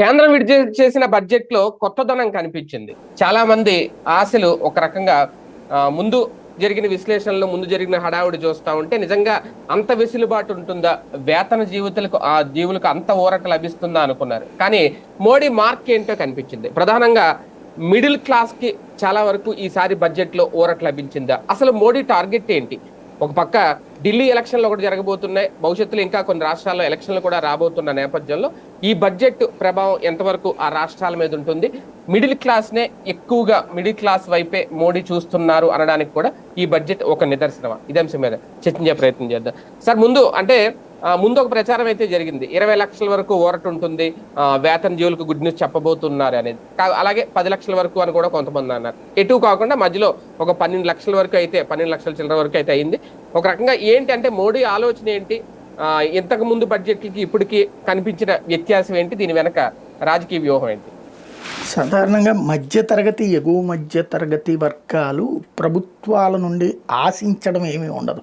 కేంద్రం విడుదల చేసిన బడ్జెట్లో కొత్తదనం కనిపించింది. చాలా మంది ఆశలు ఒక రకంగా ముందు జరిగిన విశ్లేషణలో ముందు జరిగిన హడావుడి చూస్తా ఉంటే నిజంగా అంత వెసులుబాటు ఉంటుందా? వేతన జీవితాలకు ఆ జీవులకు అంత ఊరట లభిస్తుందా అనుకున్నారు. కానీ మోడీ మార్క్ ఏంటో కనిపించింది. ప్రధానంగా మిడిల్ క్లాస్కి చాలా వరకు ఈసారి బడ్జెట్లో ఊరట లభించిందా? అసలు మోడీ టార్గెట్ ఏంటి? ఒక పక్క ఢిల్లీ ఎలక్షన్లు ఒకటి జరగబోతున్నాయి. భవిష్యత్తులో ఇంకా కొన్ని రాష్ట్రాల్లో ఎలక్షన్లు కూడా రాబోతున్న నేపథ్యంలో ఈ బడ్జెట్ ప్రభావం ఎంతవరకు ఆ రాష్ట్రాల మీద ఉంటుంది? మిడిల్ క్లాస్ నే ఎక్కువగా మిడిల్ క్లాస్ వైపే మోడీ చూస్తున్నారు అనడానికి కూడా ఈ బడ్జెట్ ఒక నిదర్శనమా? ఇదే అంశం మీద చర్చించే ప్రయత్నం చేద్దాం. సార్ ముందు అంటే ముందు ఒక ప్రచారం అయితే జరిగింది. ఇరవై లక్షల వరకు ఓరట్ ఉంటుంది. వేతన జీవులకు గుడ్ న్యూస్ చెప్పబోతున్నారు అనేది. అలాగే పది లక్షల వరకు అని కూడా కొంతమంది అన్నారు. ఎటు కాకుండా మధ్యలో ఒక పన్నెండు లక్షల వరకు అయితే పన్నెండు లక్షల చిల్లర వరకు అయితే అయింది. ఒక రకంగా ఏంటి అంటే మోడీ ఆలోచన ఏంటి? ఇంతకు ముందు బడ్జెట్లకి ఇప్పటికి కనిపించిన వ్యత్యాసం ఏంటి? దీని వెనక రాజకీయ వ్యూహం ఏంటి? సాధారణంగా మధ్యతరగతి ఎగువ మధ్యతరగతి వర్గాలు ప్రభుత్వాల నుండి ఆశించడం ఏమీ ఉండదు.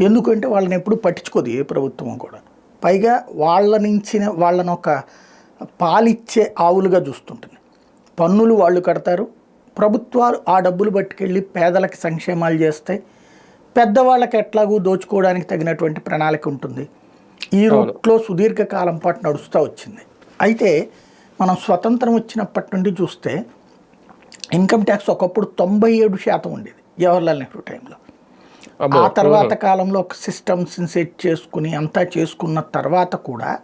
ఎందుకంటే వాళ్ళని ఎప్పుడు పట్టించుకోదు ఏ ప్రభుత్వం కూడా. పైగా వాళ్ళ నుంచి వాళ్ళని ఒక పాలిచ్చే ఆవులుగా చూస్తుంటుంది. పన్నులు వాళ్ళు కడతారు. ప్రభుత్వాలు ఆ డబ్బులు పట్టుకెళ్ళి పేదలకి సంక్షేమాలు చేస్తాయి పెద్దవాళ్ళకి ఎట్లాగూ దోచుకోవడానికి తగినటువంటి ప్రణాళిక ఉంటుంది. ఈ రూట్లో సుదీర్ఘకాలం పాటు నడుస్తూ వచ్చింది. అయితే మనం స్వతంత్రం వచ్చినప్పటి నుండి చూస్తే ఇన్కమ్ ట్యాక్స్ ఒకప్పుడు తొంభై ఏడు శాతం ఉండేది. జవహర్లాల్ నెహ్రూ టైంలో. ఆ తర్వాత కాలంలో ఒక సిస్టమ్స్ సెట్ చేసుకుని అంతా చేసుకున్న తర్వాత కూడా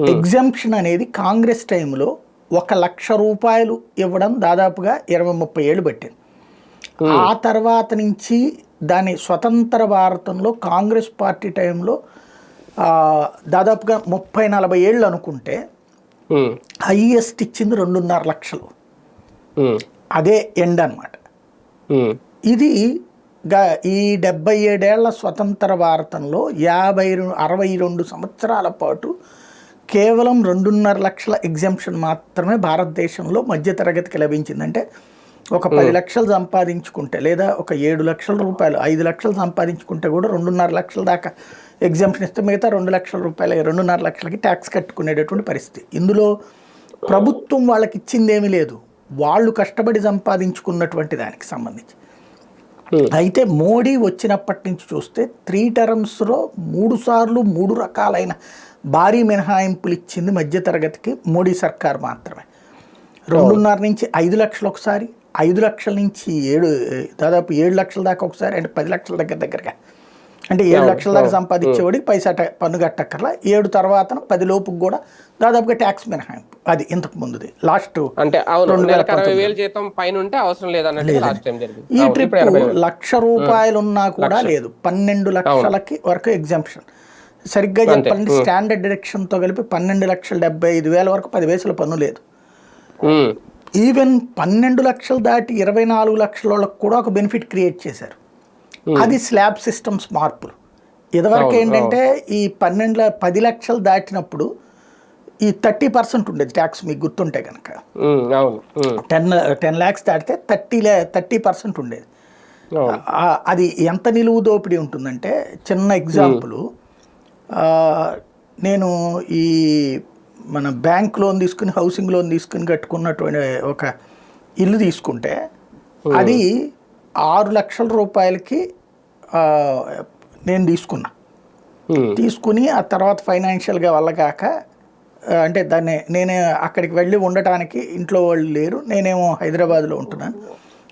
ఎగ్జామ్షన్ అనేది కాంగ్రెస్ టైంలో ఒక లక్ష రూపాయలు ఇవ్వడం దాదాపుగా ఇరవై ముప్పై ఏళ్ళు పట్టింది. ఆ తర్వాత నుంచి దాని స్వతంత్ర భారతంలో కాంగ్రెస్ పార్టీ టైంలో దాదాపుగా ముప్పై నలభై ఏళ్ళు అనుకుంటే హైయెస్ట్ ఇచ్చింది రెండున్నర లక్షలు. అదే ఎండ్ అనమాట ఇది గా- ఈ డెబ్బై ఏడేళ్ళ స్వతంత్ర భారతంలో యాభై అరవై రెండు సంవత్సరాల పాటు కేవలం రెండున్నర లక్షల ఎగ్జామ్షన్ మాత్రమే భారతదేశంలో మధ్యతరగతికి లభించింది. అంటే ఒక పది లక్షలు సంపాదించుకుంటే లేదా ఒక ఏడు లక్షల రూపాయలు ఐదు లక్షలు సంపాదించుకుంటే కూడా రెండున్నర లక్షల దాకా ఎగ్జామ్షన్ ఇస్తే మిగతా రెండు లక్షల రూపాయలు రెండున్నర లక్షలకి ట్యాక్స్ కట్టుకునేటటువంటి పరిస్థితి. ఇందులో ప్రభుత్వం వాళ్ళకి ఇచ్చింది ఏమీ లేదు. వాళ్ళు కష్టపడి సంపాదించుకున్నటువంటి దానికి సంబంధించి. అయితే మోడీ వచ్చినప్పటి నుంచి చూస్తే త్రీ టర్మ్స్లో మూడు సార్లు మూడు రకాలైన భారీ మినహాయింపులు ఇచ్చింది మధ్యతరగతికి మోడీ సర్కార్ మాత్రమే. రెండున్నర నుంచి ఐదు లక్షలు ఒకసారి ఐదు లక్షల నుంచి ఏడు దాదాపు ఏడు లక్షల దాకా ఒకసారి అంటే పది లక్షల దగ్గర దగ్గరగా. అంటే ఏడు లక్షల దాకా సంపాదించేవాడికి పైసా ట- పన్ను కట్టక్కర్లా. ఏడు తర్వాత పది లోపుకి కూడా దాదాపుగా ట్యాక్స్ మినహాయింపు. అది ఇంతకు ముందుది. లాస్ట్ అంటే రెండు వేల జీతం పైన ఉంటే అవసరం లేదన్నట్టు ఈ ట్రిప్. లక్ష రూపాయలు ఉన్నా కూడా లేదు. పన్నెండు లక్షలకి వరకు ఎగ్జామ్షన్ సరిగ్గా చెప్పాలంటే స్టాండర్డ్ డిడక్షన్తో కలిపి పన్నెండు లక్షల డెబ్బై ఐదు వేల వరకు పది వేసుల పన్ను లేదు. ఈవెన్ పన్నెండు లక్షలు దాటి ఇరవై నాలుగు లక్షల వాళ్ళకి కూడా ఒక బెనిఫిట్ క్రియేట్ చేశారు. అది స్లాబ్ సిస్టమ్స్ మార్పులు. ఇదివరకు ఏంటంటే ఈ పన్నెండు పది లక్షలు దాటినప్పుడు ఈ థర్టీ పర్సెంట్ ఉండేది ట్యాక్స్ మీకు గుర్తుంటే కనుక టెన్ టెన్ ల్యాక్స్ దాటితే థర్టీ థర్టీ పర్సెంట్ ఉండేది. అది ఎంత నిలువు దోపిడీ ఉంటుందంటే చిన్న ఎగ్జాంపుల్ నేను ఈ మన బ్యాంక్ లోన్ తీసుకుని హౌసింగ్ లోన్ తీసుకుని కట్టుకున్నటువంటి ఒక ఇల్లు తీసుకుంటే అది ఆరు లక్షల రూపాయలకి నేను తీసుకున్నా. తీసుకుని ఆ తర్వాత ఫైనాన్షియల్గా వెళ్ళగాక ఆ, అంటే దాన్ని నేనే అక్కడికి వెళ్ళి ఉండటానికి ఇంట్లో వాళ్ళు లేరు. నేనేమో హైదరాబాద్లో ఉంటున్నాను.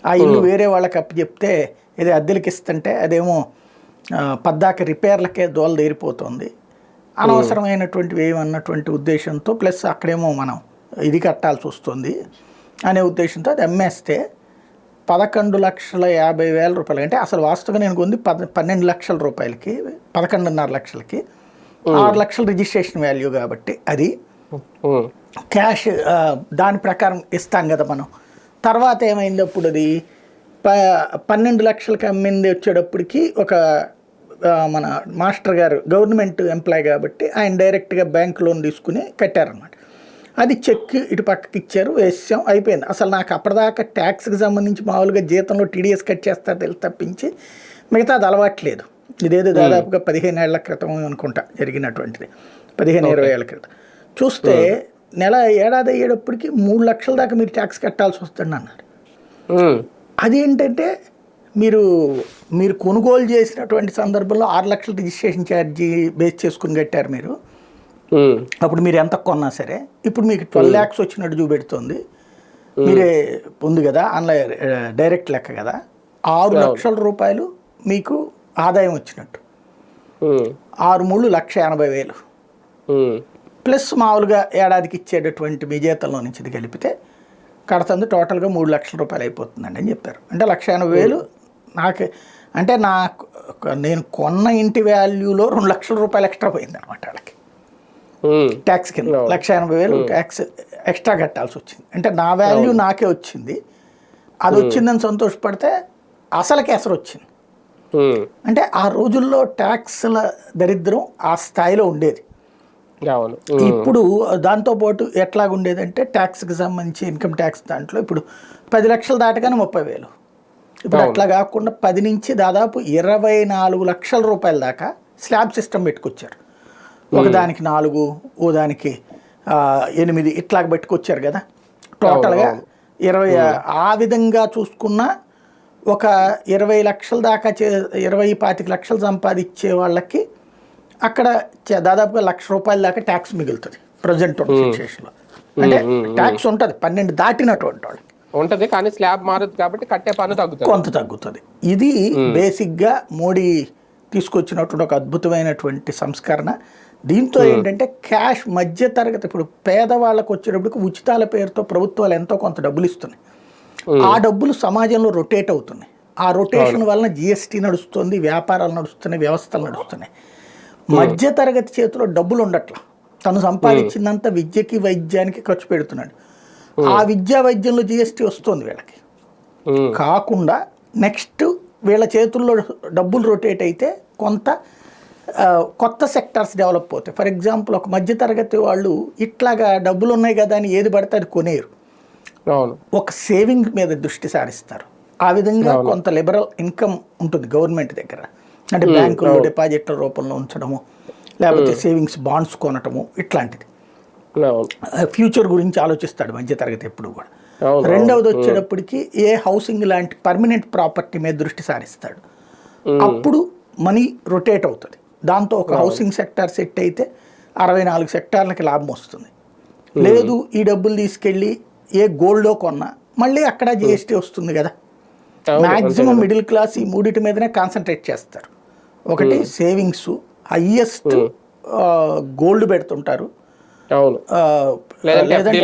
ఆ ఇల్లు వేరే వాళ్ళకి అప్పు చెప్తే ఇది అద్దెలకి ఇస్తుంటే అదేమో పద్దాక రిపేర్లకే దోల తీరిపోతుంది. అనవసరమైనటువంటివి ఏమన్నటువంటి ఉద్దేశంతో ప్లస్ అక్కడేమో మనం ఇది కట్టాల్సి వస్తుంది అనే ఉద్దేశంతో అది అమ్మేస్తే పదకొండు లక్షల యాభై వేల రూపాయలు. అంటే అసలు వాస్తవంగా నేను కొంది పద పన్నెండు లక్షల రూపాయలకి పదకొండున్నర లక్షలకి ఆరు లక్షల రిజిస్ట్రేషన్ వాల్యూ కాబట్టి అది క్యాష్ దాని ప్రకారం ఇస్తాం కదా మనం. తర్వాత ఏమైంది అప్పుడు అది? ప పన్నెండు లక్షలకి అమ్మింది వచ్చేటప్పటికి ఒక మన మాస్టర్ గారు గవర్నమెంట్ ఎంప్లాయ్ కాబట్టి ఆయన డైరెక్ట్గా బ్యాంక్ లోన్ తీసుకుని కట్టారనమాట అది చెక్ ఇటు పక్కకి ఇచ్చారు వేసాం అయిపోయింది. అసలు నాకు అప్పటిదాకా ట్యాక్స్కి సంబంధించి మామూలుగా జీతంలో టీడీఎస్ కట్ చేస్తారు తెలిసి తప్పించి మిగతా అది అలవాట్లేదు ఇదేదో దాదాపుగా పదిహేను ఏళ్ళ క్రితం అనుకుంటా జరిగినటువంటిది. పదిహేను ఇరవై ఏళ్ళ క్రితం. చూస్తే నెల ఏడాది అయ్యేటప్పటికి మూడు లక్షల దాకా మీరు ట్యాక్స్ కట్టాల్సి వస్తుంది అన్నారు. అదేంటంటే మీరు మీరు కొనుగోలు చేసినటువంటి సందర్భంలో ఆరు లక్షల రిజిస్ట్రేషన్ ఛార్జీ బేస్ చేసుకుని కట్టారు మీరు. అప్పుడు మీరు ఎంత కొన్నా సరే ఇప్పుడు మీకు ట్వెల్వ్ ల్యాక్స్ వచ్చినట్టు చూపెడుతుంది. మీరే ఉంది కదా ఆన్లైన్ డైరెక్ట్ లెక్క కదా. ఆరు లక్షల రూపాయలు మీకు ఆదాయం వచ్చినట్టు. ఆరు మూడు లక్ష ఎనభై వేలు. ప్లస్ మామూలుగా ఏడాదికి ఇచ్చేటటువంటి మీ జీతంలో నుంచి ఇది కలిపితే కడుతుంది టోటల్గా మూడు లక్షల రూపాయలు అయిపోతుందండి అని చెప్పారు. అంటే లక్ష ఎనభై వేలు నాకు అంటే నాకు నేను కొన్న ఇంటి వాల్యూలో రెండు లక్షల రూపాయలు ఎక్స్ట్రా పోయింది అనమాట వాళ్ళకి ట్యాక్స్ కింద లక్ష ఎనభై వేలు ట్యాక్స్ ఎక్స్ట్రా కట్టాల్సి వచ్చింది. అంటే నా వాల్యూ నాకే వచ్చింది. అది వచ్చిందని సంతోషపడితే అసలుకి ఎసరు వచ్చింది. అంటే ఆ రోజుల్లో ట్యాక్స్ల దరిద్రం ఆ స్థాయిలో ఉండేది. ఇప్పుడు దాంతోపాటు ఎట్లా ఉండేదంటే ట్యాక్స్కి సంబంధించి ఇన్కమ్ ట్యాక్స్ దాంట్లో ఇప్పుడు పది లక్షలు దాటగానే ముప్పై వేలు. ఇప్పుడు అట్లా కాకుండా పది నుంచి దాదాపు ఇరవై నాలుగు లక్షల రూపాయల దాకా స్లాబ్ సిస్టమ్ పెట్టుకొచ్చారు. ఒకదానికి నాలుగు ఓ దానికి ఎనిమిది ఇట్లా పెట్టుకొచ్చారు కదా. టోటల్గా ఇరవై ఆ విధంగా చూసుకున్నా ఒక ఇరవై లక్షల దాకా చే ఇరవై పాతిక లక్షలు సంపాదించే వాళ్ళకి అక్కడ దాదాపుగా లక్ష రూపాయల దాకా ట్యాక్స్ మిగులుతుంది ప్రజెంట్ ఉన్న సిచ్యువేషన్లో అంటే ట్యాక్స్ ఉంటుంది పన్నెండు దాటినటువంటి వాళ్ళకి. ఉంటది కానీ స్లాబ్ మారదు కాబట్టి కట్టే పన్ను తగ్గుతుంది. కొంత తగ్గుతుంది. ఇది బేసిక్గా మోడీ తీసుకొచ్చినటువంటి ఒక అద్భుతమైనటువంటి సంస్కరణ. దీంతో ఏంటంటే క్యాష్ మధ్య తరగతి ఇప్పుడు పేదవాళ్ళకు వచ్చేటప్పటికి ఉచితాల పేరుతో ప్రభుత్వాలు ఎంతో కొంత డబ్బులు ఇస్తున్నాయి. ఆ డబ్బులు సమాజంలో రొటేట్ అవుతున్నాయి. ఆ రొటేషన్ వలన జిఎస్టీ నడుస్తుంది వ్యాపారాలు నడుస్తున్నాయి వ్యవస్థలు నడుస్తున్నాయి. మధ్య తరగతి చేతిలో డబ్బులు ఉండట్ల. తను సంపాదించిందంతా విద్యకి వైద్యానికి ఖర్చు పెడుతున్నాడు. ఆ విద్యా వైద్యంలో జిఎస్టీ వస్తుంది వీళ్ళకి. కాకుండా నెక్స్ట్ వీళ్ళ చేతుల్లో డబ్బులు రొటేట్ అయితే కొంత కొత్త సెక్టార్స్ డెవలప్ అవుతాయి. ఫర్ ఎగ్జాంపుల్ ఒక మధ్యతరగతి వాళ్ళు ఇట్లాగా డబ్బులు ఉన్నాయి కదా అని ఏది పడితే అది కొనేరు ఒక సేవింగ్ మీద దృష్టి సారిస్తారు. ఆ విధంగా కొంత లిబరల్ ఇన్కమ్ ఉంటుంది గవర్నమెంట్ దగ్గర. అంటే బ్యాంకుల్లో డిపాజిట్ల రూపంలో ఉంచడము లేకపోతే సేవింగ్స్ బాండ్స్ కొనటము ఇట్లాంటిది. ఫ్యూచర్ గురించి ఆలోచిస్తాడు మధ్యతరగతి ఎప్పుడు కూడా. రెండవది వచ్చేటప్పటికి ఏ హౌసింగ్ లాంటి పర్మనెంట్ ప్రాపర్టీ మీద దృష్టి సారిస్తాడు. అప్పుడు మనీ రొటేట్ అవుతుంది. దాంతో ఒక హౌసింగ్ సెక్టార్ సెట్ అయితే అరవై నాలుగు సెక్టార్లకి లాభం వస్తుంది. లేదు ఈ డబ్బులు తీసుకెళ్ళి ఏ గోల్డ్లో కొన్నా మళ్ళీ అక్కడ జిఎస్టీ వస్తుంది కదా. మ్యాక్సిమం మిడిల్ క్లాస్ ఈ మూడిటి మీదనే కాన్సన్ట్రేట్ చేస్తారు. ఒకటి సేవింగ్స్ హయ్యెస్ట్ గోల్డ్ పెడుతుంటారు. అవును. ఆ, లేదంటే లేదంటే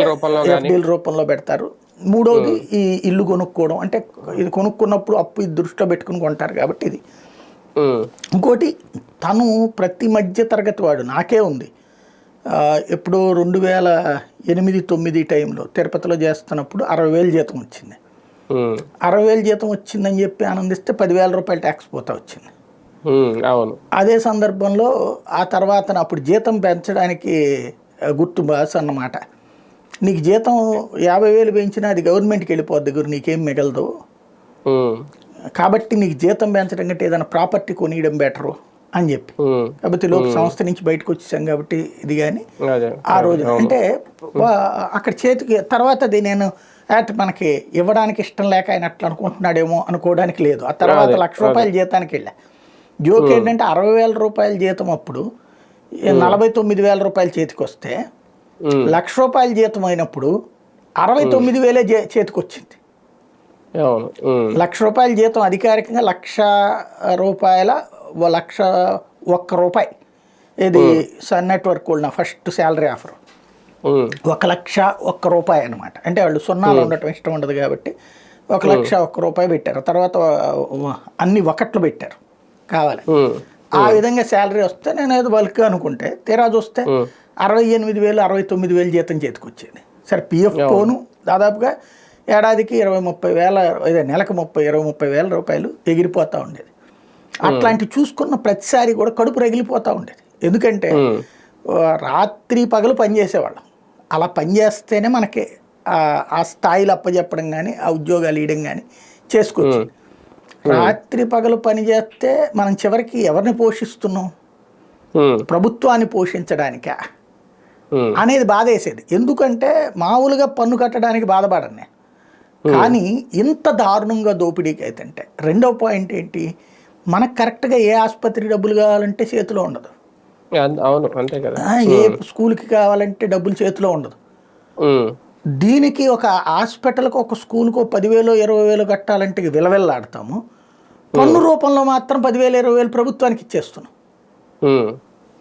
FD ల రూపంలో పెడతారు. మూడోది ఈ ఇల్లు కొనుక్కోవడం. అంటే ఇది కొనుక్కున్నప్పుడు అప్పు ఇది దృష్టిలో పెట్టుకుని కొంటారు కాబట్టి ఇది. ఉమ్, ఇంకోటి తను ప్రతి మధ్య తరగతి వాడు. నాకే ఉంది. ఎప్పుడో రెండు వేల ఎనిమిది తొమ్మిది టైంలో తిరుపతిలో చేస్తున్నప్పుడు అరవై వేలు జీతం వచ్చింది. అరవై వేలు జీతం వచ్చిందని చెప్పి ఆనందిస్తే పదివేల రూపాయలు ట్యాక్స్ పోతా వచ్చింది. అవును. అదే సందర్భంలో ఆ తర్వాత అప్పుడు జీతం పెంచడానికి గుర్తు బాస్ అన్నమాట. నీకు జీతం యాభై వేలు పెంచినా అది గవర్నమెంట్కి వెళ్ళిపోద్ది గురు నీకేం మిగలదు. కాబట్టి నీకు జీతం పెంచడం కంటే ఏదైనా ప్రాపర్టీ కొనియడం బెటరు. అని చెప్పి. కాబట్టి లోపు సంస్థ నుంచి బయటకు వచ్చేసాం కాబట్టి ఇది కానీ ఆ రోజు అంటే అక్కడ చేతికి తర్వాత అది నేను మనకి ఇవ్వడానికి ఇష్టం లేక ఆయన అట్లా అనుకుంటున్నాడేమో అనుకోవడానికి లేదు. ఆ తర్వాత లక్ష రూపాయల జీతానికి వెళ్ళా. జోక్ ఏంటంటే అరవై వేల రూపాయల జీతం అప్పుడు నలభై తొమ్మిది వేల రూపాయలు చేతికి వస్తే లక్ష రూపాయల జీతం అయినప్పుడు అరవై తొమ్మిది వేలే జే- చేతికి వచ్చింది. లక్ష రూపాయల జీతం అధికారికంగా లక్ష రూపాయల లక్ష ఒక్క రూపాయి. ఇది సన్ నెట్వర్క్ నా ఫస్ట్ శాలరీ ఆఫర్. ఒక లక్ష ఒక్క రూపాయి అనమాట అంటే వాళ్ళు సున్నాలు ఉండటం ఇష్టం ఉండదు కాబట్టి ఒక లక్ష ఒక్క రూపాయి పెట్టారు. తర్వాత అన్ని ఒకట్లు పెట్టారు. కావాలి. ఆ విధంగా శాలరీ వస్తే నేను ఏదో బల్క్ అనుకుంటే తీరా చూస్తే అరవై ఎనిమిది వేలు అరవై తొమ్మిది వేలు జీతం చేతికి వచ్చేది సరే పిఎఫ్ పోను. దాదాపుగా ఏడాదికి ఇరవై ముప్పై వేల ఇదే నెలకు ముప్పై ఇరవై ముప్పై వేల రూపాయలు ఎగిరిపోతూ ఉండేది. అట్లాంటి చూసుకున్న ప్రతిసారి కూడా కడుపు రగిలిపోతూ ఉండేది. ఎందుకంటే రాత్రి పగలు పనిచేసేవాళ్ళం అలా పనిచేస్తేనే మనకి ఆ- స్థాయిలో అప్పచెప్పడం కానీ ఆ ఉద్యోగాలు ఇవ్వడం కానీ చేసుకోవచ్చు రాత్రి పగలు పని చేస్తే మనం చివరికి ఎవరిని పోషిస్తున్నాం? ప్రభుత్వాన్ని పోషించడానికా? అనేది బాధేసేది. ఎందుకంటే మామూలుగా పన్ను కట్టడానికి బాధపడను నేను. కానీ ఇంత దారుణంగా దోపిడీకి అయితే రెండో పాయింట్ ఏంటి? మనకు కరెక్ట్గా ఏ ఆసుపత్రి డబ్బులు కావాలంటే చేతిలో ఉండదు. అవును. అంతే కదా. ఏ స్కూల్కి కావాలంటే డబ్బులు చేతిలో ఉండదు. దీనికి ఒక హాస్పిటల్కి ఒక స్కూల్కి పదివేలు ఇరవై వేలు కట్టాలంటే విలవెల్లాడతాము. పన్ను రూపంలో మాత్రం పదివేలు ఇరవై వేలు ప్రభుత్వానికి ఇచ్చేస్తున్నాం.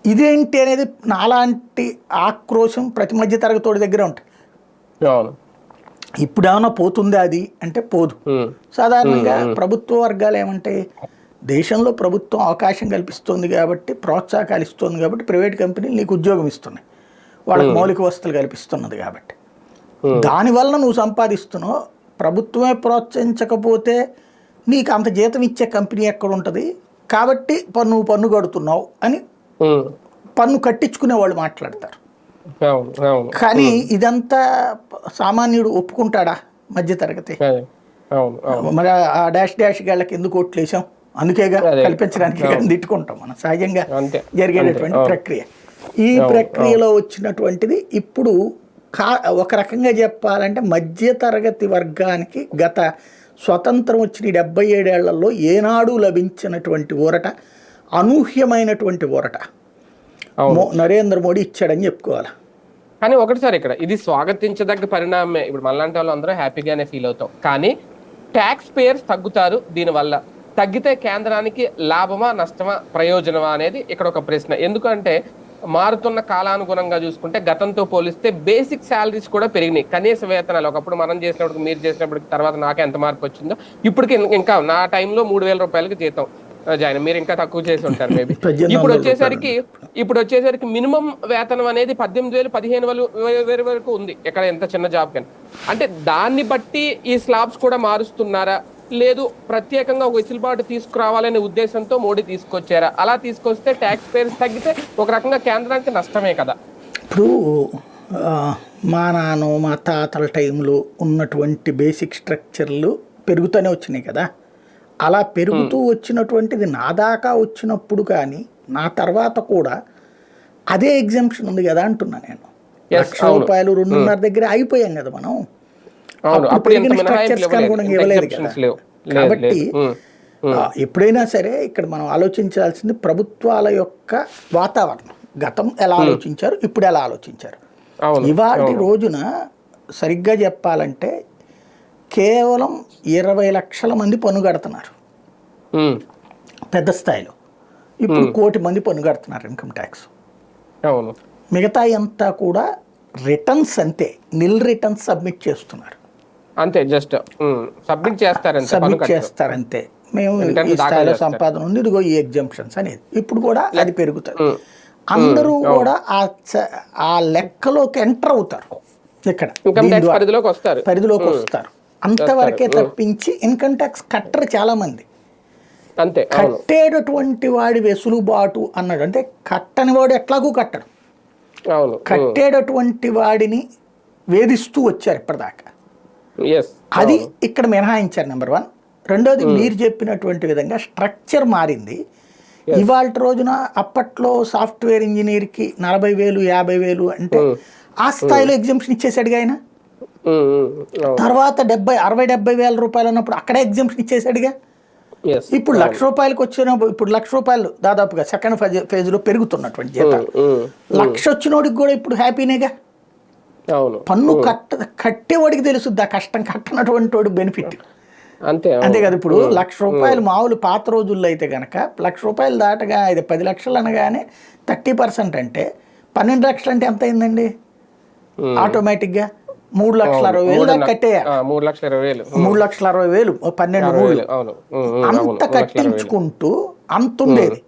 ఇదేంటి అనేది నాలాంటి ఆక్రోశం ప్రతి మధ్య తరగతోడి దగ్గర ఉంటుంది అవును. ఇప్పుడు ఏమైనా పోతుందా అది? అంటే పోదు. సాధారణంగా ప్రభుత్వ వర్గాలు ఏమంటాయి దేశంలో ప్రభుత్వం అవకాశం కల్పిస్తుంది కాబట్టి ప్రోత్సాహకాలు ఇస్తుంది కాబట్టి ప్రైవేట్ కంపెనీలు నీకు ఉద్యోగం ఇస్తున్నాయి. వాళ్ళకి మౌలిక వసతులు కల్పిస్తున్నది కాబట్టి. దానివల్ల నువ్వు సంపాదిస్తున్నావు. ప్రభుత్వమే ప్రోత్సహించకపోతే నీకు అంత జీతం ఇచ్చే కంపెనీ ఎక్కడ ఉంటుంది? కాబట్టి పన్ను పన్ను కడుతున్నావు అని పన్ను కట్టించుకునే వాళ్ళు మాట్లాడతారు. కానీ ఇదంతా సామాన్యుడు ఒప్పుకుంటాడా మధ్యతరగతి? మరి ఆ డాష్ డాష్ గాళ్ళకి ఎందుకు ఓట్లు వేసాం అందుకేగా అదే. కల్పించడానికి తిట్టుకుంటాం మనం. సహజంగా జరిగేటటువంటి ప్రక్రియ. ఈ ప్రక్రియలో వచ్చినటువంటిది ఇప్పుడు కా ఒక రకంగా చెప్పాలంటే మధ్యతరగతి వర్గానికి గత స్వతంత్రం వచ్చిన డెబ్బై ఏడేళ్ళలో ఏనాడు లభించినటువంటి ఊరట అనూహ్యమైనటువంటి ఊరట. నరేంద్ర మోడీ ఇచ్చాడని చెప్పుకోవాలి. కానీ ఒకటి సార్ ఇక్కడ ఇది స్వాగతించదగ్గ పరిణామమే. ఇప్పుడు మనలాంటి వాళ్ళు అందరూ హ్యాపీగానే ఫీల్ అవుతాం. కానీ ట్యాక్స్ పేయర్స్ తగ్గుతారు దీనివల్ల. తగ్గితే కేంద్రానికి లాభమా నష్టమా ప్రయోజనమా అనేది ఇక్కడ ఒక ప్రశ్న. ఎందుకంటే మారుతున్న కాలానుగుణంగా చూసుకుంటే గతంతో పోలిస్తే బేసిక్ శాలరీస్ కూడా పెరిగినాయి. కనీస వేతనాలు ఒకప్పుడు మనం చేసినప్పుడు మీరు చేసినప్పటికి తర్వాత నాకు ఎంత మార్పు వచ్చిందో ఇప్పటికి ఇంకా నా టైంలో మూడు వేల రూపాయలకి జీతం. జాయిన్ మీరు ఇంకా తక్కువ చేసి ఉంటారు మేబీ. ఇప్పుడు వచ్చేసరికి ఇప్పుడు వచ్చేసరికి మినిమం వేతనం అనేది పద్దెనిమిది వేలు పదిహేను వేలు వే- వేలు వరకు ఉంది. ఇక్కడ ఎంత చిన్న జాబ్ కానీ. అంటే దాన్ని బట్టి ఈ స్లాబ్స్ కూడా మారుస్తున్నారా? లేదు ప్రత్యేకంగా ఒక వెసులుబాటు తీసుకురావాలనే ఉద్దేశంతో మోడీ తీసుకొచ్చారా. అలా తీసుకొస్తే ట్యాక్స్ పేర్స్ తగ్గితే ఒక రకంగా కేంద్రానికి నష్టమే కదా. ఇప్పుడు మా నాన్న మా తాతల టైంలో ఉన్నటువంటి బేసిక్ స్ట్రక్చర్లు పెరుగుతూనే వచ్చినాయి కదా. అలా పెరుగుతూ వచ్చినటువంటిది నా దాకా వచ్చినప్పుడు కానీ నా తర్వాత కూడా అదే ఎగ్జామ్షన్ ఉంది కదా అంటున్నా నేను. లక్ష. రూపాయలు రెండున్నర దగ్గర అయిపోయాం కదా మనం. అప్పుడు ఇవ్వలేదు, అనుగుణంగా కదా. కాబట్టి ఎప్పుడైనా సరే ఇక్కడ మనం ఆలోచించాల్సింది ప్రభుత్వాల యొక్క వాతావరణం. గతం ఎలా ఆలోచించారు ఇప్పుడు ఎలా ఆలోచించారు. ఇవాటి రోజున సరిగ్గా చెప్పాలంటే కేవలం ఇరవై లక్షల మంది పన్ను కడుతున్నారు. పెద్ద స్థాయిలో. ఇప్పుడు కోటి మంది పన్ను కడుతున్నారు ఇన్కమ్ ట్యాక్స్. మిగతా అంతా కూడా రిటర్న్స్ అంతే నిల్ రిటర్న్స్ సబ్మిట్ చేస్తున్నారు. అంతే జస్ట్ సబ్మిట్ చేస్తారంతే సబ్మిట్. చేస్తారంతే. మేము ఈ స్థాయిలో. సంపాదన ఉంది ఇదిగో ఈ ఎగ్జామ్షన్స్ అనేది. ఇప్పుడు కూడా అది పెరుగుతుంది. ఉమ్, అందరూ కూడా ఆ లెక్కలోకి ఎంటర్ అవుతారు. ఇక్కడ పరిధిలోకి వస్తారు. పరిధిలోకి వస్తారు. అంతవరకే తప్పించి ఇన్కమ్ ట్యాక్స్ కట్టరు చాలా మంది అంతే కట్టేటటువంటి వాడి వెసులుబాటు అన్నాడు. అంటే కట్టని వాడు ఎట్లాగూ కట్టడు. కట్టేటటువంటి వాడిని వేధిస్తూ వచ్చారు ఇప్పటిదాకా. అది ఇక్కడ మినహాయించారు నెంబర్ వన్ రెండోది మీరు చెప్పినటువంటి విధంగా స్ట్రక్చర్ మారింది. ఇవాళ రోజున అప్పట్లో సాఫ్ట్వేర్ ఇంజనీర్కి నలభై వేలు యాభై వేలు అంటే ఆ స్థాయిలో ఎగ్జామ్షన్ ఇచ్చేసాడుగా ఆయన? తర్వాత డెబ్బై అరవై డెబ్బై వేల రూపాయలు ఉన్నప్పుడు అక్కడే ఎగ్జామ్షన్ ఇచ్చేసాడుగా ఇప్పుడు లక్ష రూపాయలకు వచ్చిన ఇప్పుడు లక్ష రూపాయలు దాదాపుగా సెకండ్ ఫేజ్ ఫేజ్లో పెరుగుతున్నటువంటి జీతాలు లక్ష వచ్చినోడికి కూడా ఇప్పుడు హ్యాపీనేగా పన్ను కట్ట కట్టేవాడికి తెలుసుద్ది ఆ కష్టం కట్టనటువంటి వాడు బెనిఫిట్ అంతే. అంతే కదా ఇప్పుడు లక్ష రూపాయలు మామూలు పాత రోజుల్లో అయితే గనక లక్ష రూపాయలు దాటగా ఇది పది లక్షలు అనగానే థర్టీ పర్సెంట్ అంటే పన్నెండు లక్షలు అంటే ఎంత అయిందండి. ఆటోమేటిక్గా మూడు లక్షల అరవై వేలు దాకా కట్టేయాలి మూడు లక్షల ఇరవై వేలు. మూడు లక్షల అరవై వేలు పన్నెండు అరవై మూడు. అంత కట్టించుకుంటూ అంత ఉండేది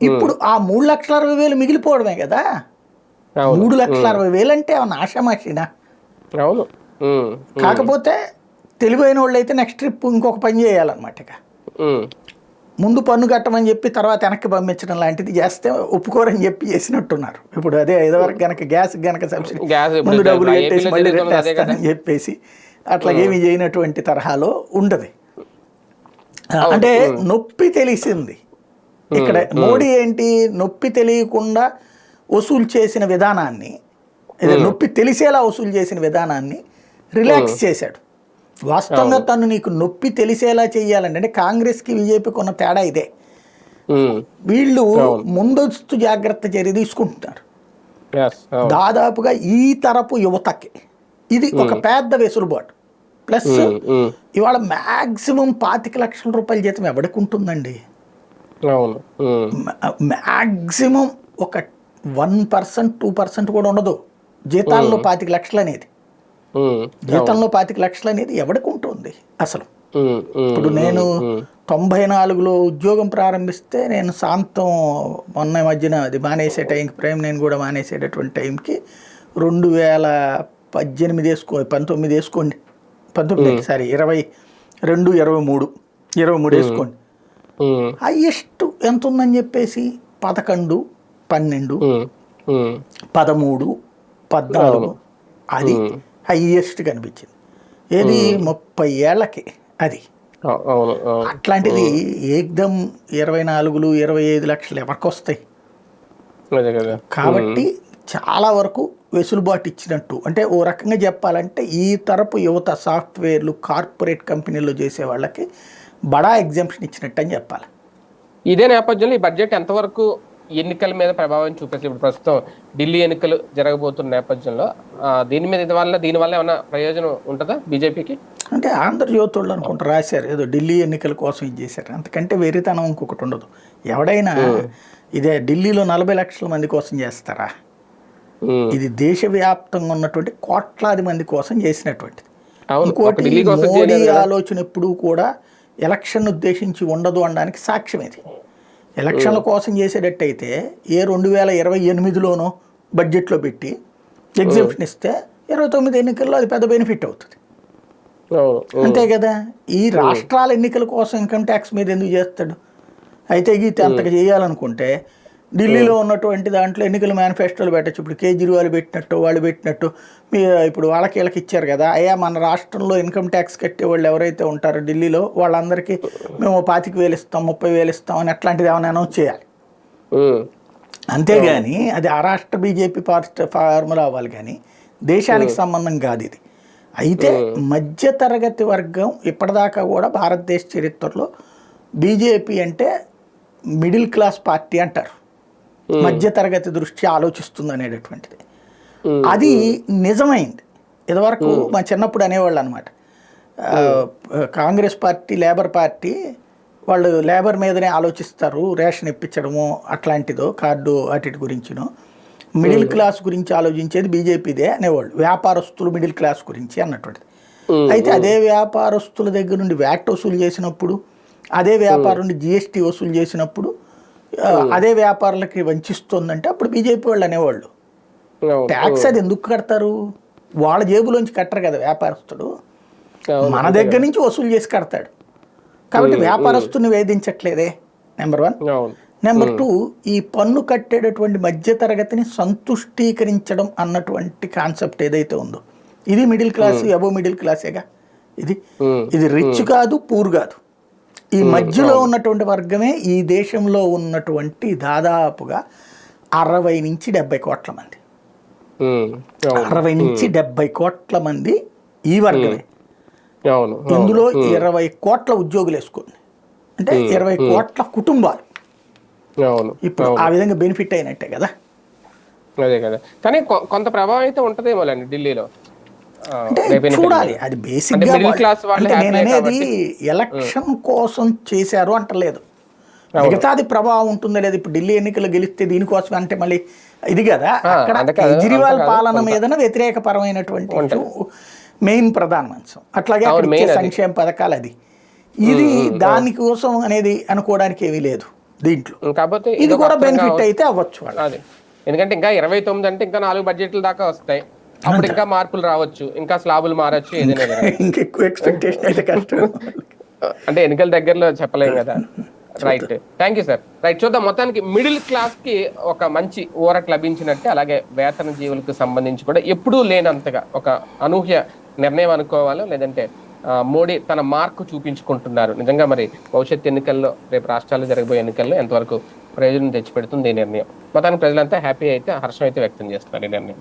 ఇప్పుడు ఆ మూడు లక్షల అరవై వేలు మిగిలిపోవడమే కదా? మూడు లక్షల అరవై వేలు అంటే ఏమన్నా ఆషామాషినా అవును. కాకపోతే తెలివైన వాళ్ళు అయితే నెక్స్ట్ ట్రిప్ ఇంకొక పని చేయాలన్నమాట ఇక. ముందు పన్ను కట్టమని చెప్పి తర్వాత వెనక్కి పంపించడం లాంటిది చేస్తే ఒప్పుకోరని చెప్పి చేసినట్టున్నారు. ఇప్పుడు అదే ఇదివరకు గనక గ్యాస్ గనక సబ్సిడీ ముందు డబ్బులు కట్టేసి మళ్ళీ. రెట్టేస్తానని చెప్పేసి అట్లా ఏమి చేయనటువంటి తరహాలో ఉండదు. అంటే నొప్పి తెలిసింది. ఇక్కడ మోడీ ఏంటి? నొప్పి తెలియకుండా వసూలు చేసిన విధానాన్ని నొప్పి తెలిసేలా వసూలు చేసిన విధానాన్ని రిలాక్స్ చేశాడు. వాస్తవంగా తను నీకు నొప్పి తెలిసేలా చేయాలంటే అంటే కాంగ్రెస్కి బీజేపీకి ఉన్న తేడా ఇదే. వీళ్ళు ముందస్తు జాగ్రత్త చర్య తీసుకుంటున్నారు. దాదాపుగా ఈ తరపు యువతకి. ఇది ఒక పెద్ద వెసులుబాటు. ప్లస్ ఇవాళ మ్యాక్సిమం పాతిక లక్షల రూపాయల జీతం ఎవరికి ఉంటుందండి? మ్యాక్సిమం ఒక వన్ పర్సెంట్ టూ పర్సెంట్ కూడా ఉండదు. జీతాల్లో పాతిక లక్షలు అనేది జీతంలో పాతిక లక్షలు అనేది ఎవరికి ఉంటుంది అసలు? ఇప్పుడు నేను తొంభై నాలుగులో ఉద్యోగం ప్రారంభిస్తే నేను శాంతం మొన్న మధ్యన అది మానేసే టైంకి ప్రేమ్ నేను కూడా మానేసేటటువంటి టైంకి రెండు వేల పద్దెనిమిది వేసుకో పంతొమ్మిది వేసుకోండి. పంతొమ్మిది సారీ ఇరవై రెండు ఇరవై మూడు ఇరవై మూడు వేసుకోండి. హయ్యెస్ట్ ఎంత ఉందని చెప్పేసి పదకొండు పన్నెండు పదమూడు పద్నాలుగు. అది హయ్యెస్ట్ కనిపించింది. ఏది ముప్పై ఏళ్ళకి అది. అట్లాంటిది ఏకదం ఇరవై నాలుగులు ఇరవై ఐదు లక్షలు ఎవరికి వస్తాయి కాబట్టి చాలా వరకు వెసులుబాటు ఇచ్చినట్టు. అంటే ఓ రకంగా చెప్పాలంటే ఈ తరపు యువత సాఫ్ట్వేర్లు కార్పొరేట్ కంపెనీల్లో చేసే వాళ్ళకి బడా ఎగ్జామ్షన్ ఇచ్చినట్టు అని చెప్పాలి. ఇదే నేపథ్యంలో ఈ బడ్జెట్ ఎంతవరకు ఎన్నికల మీద ప్రభావం చూపిస్తుంది ఇప్పుడు ప్రస్తుతం ఢిల్లీ ఎన్నికలు జరగబోతున్న నేపథ్యంలో దీని మీద ఇది వల్ల దీని వల్ల ఏమైనా ప్రయోజనం ఉంటుందా బీజేపీకి? అంటే ఆంధ్రజ్యోతి వాళ్ళు అనుకుంటా రాశారు ఏదో ఢిల్లీ ఎన్నికల కోసం ఇది చేశారు. అంతకంటే వెరితనం ఇంకొకటి ఉండదు. ఎవడైనా ఇదే ఢిల్లీలో నలభై లక్షల మంది కోసం చేస్తారా? ఇది దేశవ్యాప్తంగా ఉన్నటువంటి కోట్లాది మంది కోసం చేసినటువంటిది. ఇంకోటి మోడీ ఆలోచన ఎప్పుడూ కూడా ఎలక్షన్ ఉద్దేశించి ఉండదు అనడానికి సాక్ష్యం ఇది ఎలక్షన్ల కోసం చేసేటట్టయితే ఏ రెండు వేల ఇరవై ఎనిమిదిలోనో బడ్జెట్లో పెట్టి ఎగ్జిబిషన్ ఇస్తే ఇరవై తొమ్మిది ఎన్నికల్లో అది పెద్ద బెనిఫిట్ అవుతుంది. అంతే కదా? ఈ రాష్ట్రాల ఎన్నికల కోసం ఇన్కమ్ ట్యాక్స్ మీద ఎందుకు చేస్తాడు? అయితే గీత అంతగా చేయాలనుకుంటే ఢిల్లీలో ఉన్నటువంటి దాంట్లో ఎన్నికల మేనిఫెస్టోలు పెట్టచ్చు. ఇప్పుడు కేజ్రీవాల్ పెట్టినట్టు వాళ్ళు పెట్టినట్టు. మీ ఇప్పుడు వాళ్ళకి వీళ్ళకి ఇచ్చారు కదా. అయ్యా మన రాష్ట్రంలో ఇన్కమ్ ట్యాక్స్ కట్టే వాళ్ళు ఎవరైతే ఉంటారో ఢిల్లీలో వాళ్ళందరికీ మేము పాతిక వేలు ఇస్తాం ముప్పై వేలు ఇస్తాం అని అట్లాంటిది ఏమైనా అనౌన్స్ చేయాలి. అంతేగాని అది ఆ రాష్ట్ర బీజేపీ పార్టీ ఫార్ములా అవ్వాలి కానీ దేశానికి సంబంధం కాదు ఇది. అయితే మధ్యతరగతి వర్గం ఇప్పటిదాకా కూడా భారతదేశ చరిత్రలో బీజేపీ అంటే మిడిల్ క్లాస్ పార్టీ అంటారు. మధ్యతరగతి దృష్ట్యా ఆలోచిస్తుంది అనేటటువంటిది అది నిజమైంది. ఇదివరకు మా చిన్నప్పుడు అనేవాళ్ళు అనమాట కాంగ్రెస్ పార్టీ లేబర్ పార్టీ వాళ్ళు లేబర్ మీదనే ఆలోచిస్తారు రేషన్ ఇప్పించడము అట్లాంటిదో కార్డు వాటి గురించినో. మిడిల్ క్లాస్ గురించి ఆలోచించేది బీజేపీదే అనేవాళ్ళు. వ్యాపారస్తులు మిడిల్ క్లాస్ గురించి అన్నటువంటిది. అయితే అదే వ్యాపారస్తుల దగ్గర నుండి వ్యాట్ వసూలు చేసినప్పుడు అదే వ్యాపారం నుండి జిఎస్టీ వసూలు చేసినప్పుడు అదే వ్యాపారులకి వంచిస్తుందంటే అప్పుడు బీజేపీ వాళ్ళు అనేవాళ్ళు. ట్యాక్స్ అది ఎందుకు కడతారు? వాళ్ళ జేబులోంచి కట్టరు కదా వ్యాపారస్తుడు. మన దగ్గర నుంచి వసూలు చేసి కడతాడు. కాబట్టి వ్యాపారస్తుని వేధించట్లేదే నెంబర్ వన్. నెంబర్ టూ ఈ పన్ను కట్టేటటువంటి మధ్యతరగతిని సంతుష్టీకరించడం అన్నటువంటి కాన్సెప్ట్ ఏదైతే ఉందో. ఇది మిడిల్ క్లాస్ అబో మిడిల్ క్లాసేగా. ఇది ఇది రిచ్ కాదు పూర్ కాదు. ఈ మధ్యలో ఉన్నటువంటి వర్గమే ఈ దేశంలో ఉన్నటువంటి దాదాపుగా అరవై నుంచి డెబ్బై కోట్ల మంది. అరవై నుంచి డెబ్బై కోట్ల మంది ఈ వర్గమే. ఇందులో ఇరవై కోట్ల ఉద్యోగులు వేసుకోండి. అంటే ఇరవై కోట్ల కుటుంబాలు. ఇప్పుడు ఆ విధంగా బెనిఫిట్ అయినట్టే కదా. అదే కదా. కానీ కొంత ప్రభావం అయితే ఉంటదేమోలేండి ఢిల్లీలో? చూడాలి. అది బేసిక్ నేను అనేది. ఎలక్షన్ కోసం చేశారు అంటలేదు. మిగతాది ప్రభావం ఉంటుందో లేదు. ఇప్పుడు ఢిల్లీ ఎన్నికలు గెలిస్తే దీనికోసం అంటే మళ్ళీ ఇది కదా. అక్కడ కేజ్రీవాల్ పాలన. మీదన వ్యతిరేకపరమైనటువంటి మెయిన్ ప్రధాన అంశం అట్లాగే అక్కడ. సంక్షేమ పథకాలు అది. ఇది దానికోసం అనేది అనుకోవడానికి ఏమీ లేదు దీంట్లో. కాకపోతే ఇది కూడా బెనిఫిట్ అయితే అవ్వచ్చు ఎందుకంటే ఇంకా ఇరవై తొమ్మిది అంటే ఇంకా నాలుగు బడ్జెట్ల దాకా వస్తాయి. అప్పుడు ఇంకా మార్పులు రావచ్చు ఇంకా స్లాబులు మారచ్చు ఏదైనా. ఇంకెక్కువ ఎక్స్పెక్టేషన్ అయితే కష్టం. అంటే ఎన్నికల దగ్గరలో చెప్పలేం కదా. Right thank you sir right చూద్దాం. మొత్తానికి మిడిల్ క్లాస్కి ఒక మంచి ఊరట లభించినట్టే అలాగే వేతన జీవులకు సంబంధించి కూడా ఎప్పుడూ లేనంతగా ఒక అనూహ్య నిర్ణయం అనుకోవాలో లేదంటే మోడీ తన మార్కు చూపించుకుంటున్నారు. నిజంగా మరి భవిష్యత్ ఎన్నికల్లో రేపు రాష్ట్రాల్లో జరగబోయే ఎన్నికల్లో ఎంతవరకు ప్రయోజనం తెచ్చిపెడుతుంది ఈ నిర్ణయం. మొత్తానికి ప్రజలంతా హ్యాపీ అయితే హర్షం అయితే వ్యక్తం చేస్తున్నారు ఈ నిర్ణయం.